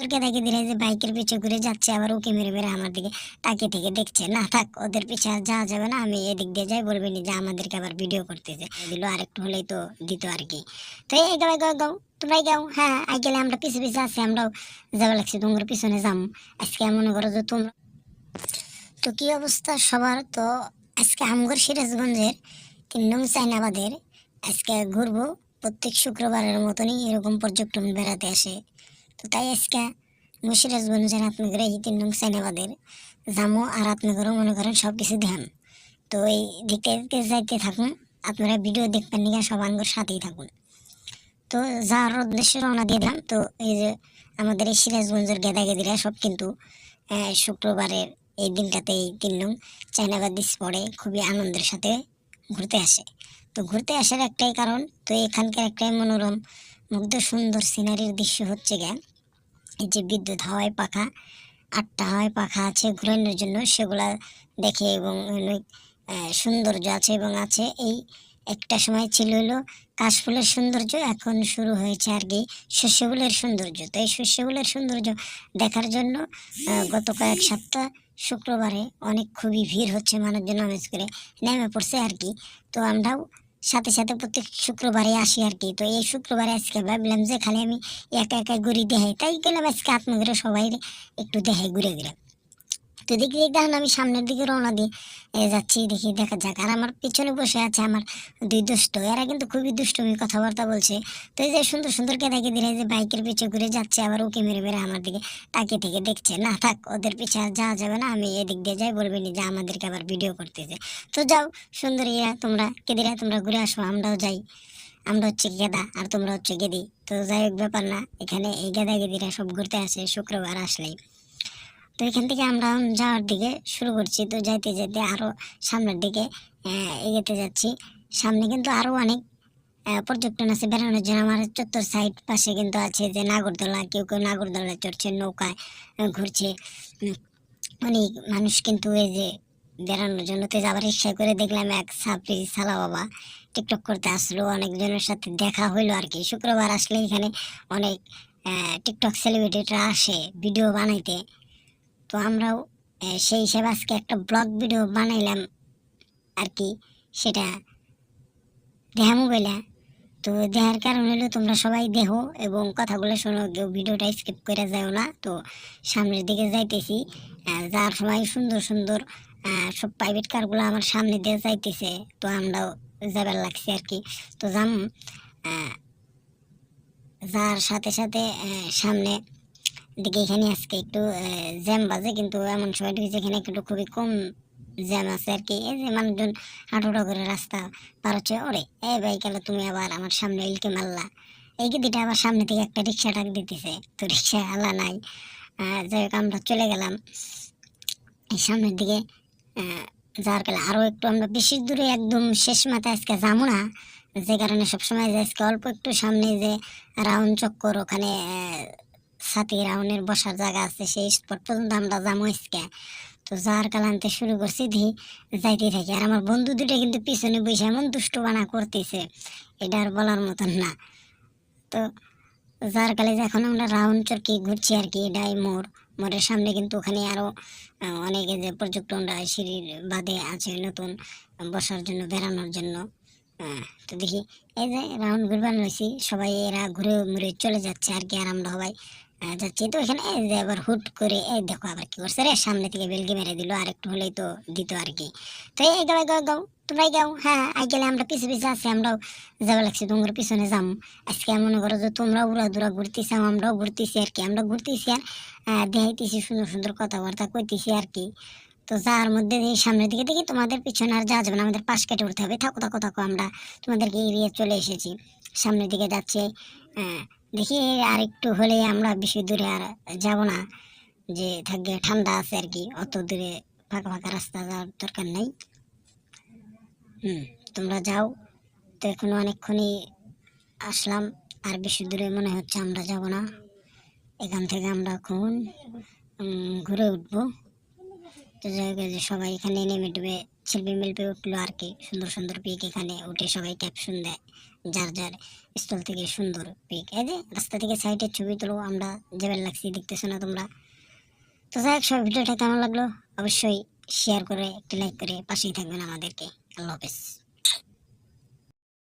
ওদেরকে দেখে দিলে যে বাইকের পিছে ঘুরে যাচ্ছে, আবার ওকে মেরে মেরে আমার দিকে তাকিয়ে থেকে দেখছে। না থাক, ওদের পিছে আর যাওয়া যাবে না, আমি এদিক দিয়ে যাই, বলবে নি যে আমাদেরকে আবার ভিডিও করতেছে। দিল আরেকটু হলেই তো দিত আর কি। তো এই গাও গাও গাও তোমরাই গাও হ্যাঁ আই গেলে আমরা পিছে পিছে আছি, আমরাও যাওয়া লাগছে, তোমার পিছনে যাম। আজকে মনে করো যে তোমরা তো কি অবস্থা সবার? তো আজকে আমগর সিরাজগঞ্জের তিন নং চাইনাবাদের আজকে ঘুরবো, প্রত্যেক শুক্রবারের মতনই এরকম পর্যটন বেড়াতে আসে। তো তাই আজকে মুর্শিদাবাদের আপনাদের এই তিন নং চাইনাবাদের জামো আর আপনাদেরও মনে করেন সব কিছু দেখান তো এই দিকে দিকে যাইতে থাকুন, আপনারা ভিডিও দেখবেন নিয়ে সব আঙ্গুর সাথেই থাকুন। তো যার উদ্দেশ্যে রওনা দিয়ে দিলাম, তো এই যে আমাদের এই সিরাজগঞ্জের গেদা গেদিরা সব কিন্তু শুক্রবারের এই দিনটাতে এই তিন নং চাইনাবাদ পড়ে খুবই আনন্দের সাথে ঘুরতে আসে। তো ঘুরতে আসার একটাই কারণ, তো এখানকার একটাই মনোরম, মুগ্ধ সুন্দর সিনারির দৃশ্য হচ্ছে গিয়া যে বিদ্যুৎ হাওয়ায় পাখা, আটটা হাওয়ায় পাখা আছে ঘুরানোর জন্য, সেগুলা দেখে এবং অনেক সৌন্দর্য আছে এবং আছে। এই একটা সময় ছিল হলো কাশফুলের সৌন্দর্য, এখন শুরু হয়েছে আর কি শস্যগুলের সৌন্দর্য। তো এই শস্যগুলের সৌন্দর্য দেখার জন্য গত কয়েক সপ্তাহ শুক্রবারে অনেক খুবই ভিড় হচ্ছে মানুষজন আমেজ করে নেমে পড়ছে আর কি। তো আমরাও সাথে সাথে প্রত্যেক শুক্রবারে আসি আর কি। তো এই শুক্রবারে আজকে ভাবলাম যে খালি আমি একা একা ঘুরি দেখাই। তাই গেলাম আজকে আত্মঘরে সবাই একটু দেখাই ঘুরে ঘুরে। তো দেখি দেখি দেখেন আমি সামনের দিকে রওনা দিয়ে যাচ্ছি, দেখি, দেখা যাক। আর আমার পিছনে বসে আছে আমার দুই দুষ্ট এরা কিন্তু খুবই দুষ্টমি, কথাবার্তা বলছে। তো এই যে সুন্দর সুন্দর কে দেখে দিলে যে বাইকের পিছে ঘুরে যাচ্ছে, আবার ওকে মেরে মেরে আমার দিকে তাকিয়ে থেকে দেখছে, না, থাক, ওদের পিছে আর যাওয়া যাবে না, আমি এদিক দিয়ে যাই, বলবে নি যে আমাদেরকে আবার ভিডিও করতেছে। তো যাও, সুন্দর ইয়া তোমরা কেদিরা তোমরা ঘুরে আসো, আমরাও যাই। আমরা হচ্ছে গেদা, আর তোমরা হচ্ছে গেদি। তো যাই হোক, ব্যাপার না, এখানে এই গেদা গেদিরা সব ঘুরতে আসে, শুক্রবার আসলেই। তো এখান থেকে আমরা যাওয়ার দিকে শুরু করছি। তো যাইতে যেতে আরও সামনের দিকে এগোতে যাচ্ছি। সামনে কিন্তু আরও অনেক পর্যটন আছে। বেড়ানোর জন্য আমার চত্বর সাইড পাশে কিন্তু আছে যে নাগরদোলা। কেউ কেউ নাগরদোলা চড়ছে, নৌকায় ঘুরছে। অনেক মানুষ কিন্তু এই যে বেড়ানোর জন্য তো আবার রিক্সা করে দেখলাম এক সাপড়ি সালা বাবা টিকটক করতে আসলো। অনেকজনের সাথে দেখা হইল আর কি। শুক্রবার আসলে এখানে অনেক টিকটক সেলিব্রিটিরা আসে ভিডিও বানাইতে। তো আমরাও সেই হিসাবে আজকে একটা ব্লগ ভিডিও বানাইলাম আর কি সেটা দেখা মোবাইলে তো দেখার কারণ হলো তোমরা সবাই দেখো এবং কথাগুলো শোনো, কেউ ভিডিওটা স্কিপ করে যাও না। তো সামনের দিকে যাইতেছি। যার সময় সুন্দর সুন্দর সব প্রাইভেট কারগুলো আমার সামনে দিয়ে যাইতেছে। তো আমরাও যাবার লাগছে আর কি তো যাম যার সাথে সাথে সামনে দিকে এখানে আজকে একটু জ্যাম বাজে, কিন্তু এমন সময় ঢুকেছে এখানে একটু খুবই কম জ্যাম আছে আর কি এই যে মানুষজন হাঁটুটা করে রাস্তা পার হচ্ছে, ওরে, এই ভাই গেল তুমি আবার আমার সামনে ইলকে মারলা। এই কি দিটা আবার সামনে থেকে একটা রিক্সা ডাক দিতেছে, তো রিক্সা আলা নাই। যাই হোক, আমরা চলে গেলাম। এই সামনের দিকে যাওয়ার গেলে আরও একটু আমরা বেশি দূরে, একদম শেষ মাথায় আজকে যাব না। যে কারণে সবসময় যে আজকে অল্প একটু সামনে যে রাউন্ড চক্কর ওখানে সাথে রাউন্ডের বসার জায়গা আছে সেই স্পট পর্যন্ত আমরা যাব আজকে। তো যার কাল আনতে শুরু করছি দি যাইতে থাকি। আর আমার বন্ধু দুটো কিন্তু পিছনে বসে এমন দুষ্ট বানা করতেছে এটা আর বলার মতন না। তো যার কালে এখন আমরা রাউন্ড চরকি ঘুরছি আর কি এটাই মোড়। মোড়ের সামনে কিন্তু ওখানে আরও আহ, অনেকে যে পর্যটনরা সিঁড়ির বাদে আছে নতুন বসার জন্য বেড়ানোর জন্য। তো দেখি এই যে রাউন্ড ঘুরবার রয়েছি সবাই এরা ঘুরে মুড়ে চলে যাচ্ছে আর কি আর আমরা সবাই যাচ্ছি তো এখানে আবার হুট করে এই দেখো আবার কি করছে রে, সামনে থেকে বেলকি মেরে দিল আর একটু হলেই তো দিত আর কি। তো এই গাও গাও গাও তোমরাই গাও হ্যাঁ আই গেলে আমরা পিছে পিছে আছি, আমরাও যাওয়া লাগছে তোমার পিছনে যাম। আজকে মনে করো যে তোমরা উড়া দুরা ঘুরতেছি, আমরাও ঘুরতেছি আর কি, আমরা ঘুরতেছি আর দেখাইতেছি, সুন্দর সুন্দর কথাবার্তা কইতেছি আর কি। তো যার মধ্যে এই সামনের দিকে দেখি তোমাদের পিছনে আর যাওয়া যাবে না, আমাদের পাশ কেটে উঠতে হবে। থাকো থাকো থাকো, আমরা তোমাদেরকে এড়িয়ে চলে এসেছি। সামনের দিকে যাচ্ছে দেখি আর একটু হলে আমরা বেশি দূরে আর যাব না। যে থাকবে ঠান্ডা আছে আর কি, অত দূরে ফাঁকা ফাঁকা রাস্তা যাওয়ার দরকার নেই। হুম, তোমরা যাও। তো এখন অনেকক্ষণই আসলাম, আর বেশি দূরে মনে হচ্ছে আমরা যাব না। এখান থেকে আমরা এখন ঘুরে উঠবো। তো যাই হোক, সবাই এখানে নেমে ডুবে উঠল আর কি। সুন্দর সুন্দর পিক এখানে উঠে সবাই ক্যাপশন দেয় যার যার স্থল থেকে সুন্দর পিক এই যে রাস্তা থেকে সাইডের ছবি তুলো আমরা যেবার লাগছি দেখতেছো না তোমরা। তো যাই হোক সব ভিডিওটা কেমন লাগল? অবশ্যই শেয়ার করে একটি লাইক করে পাশেই থাকবেন আমাদেরকে। আল্লাহ হাফেজ।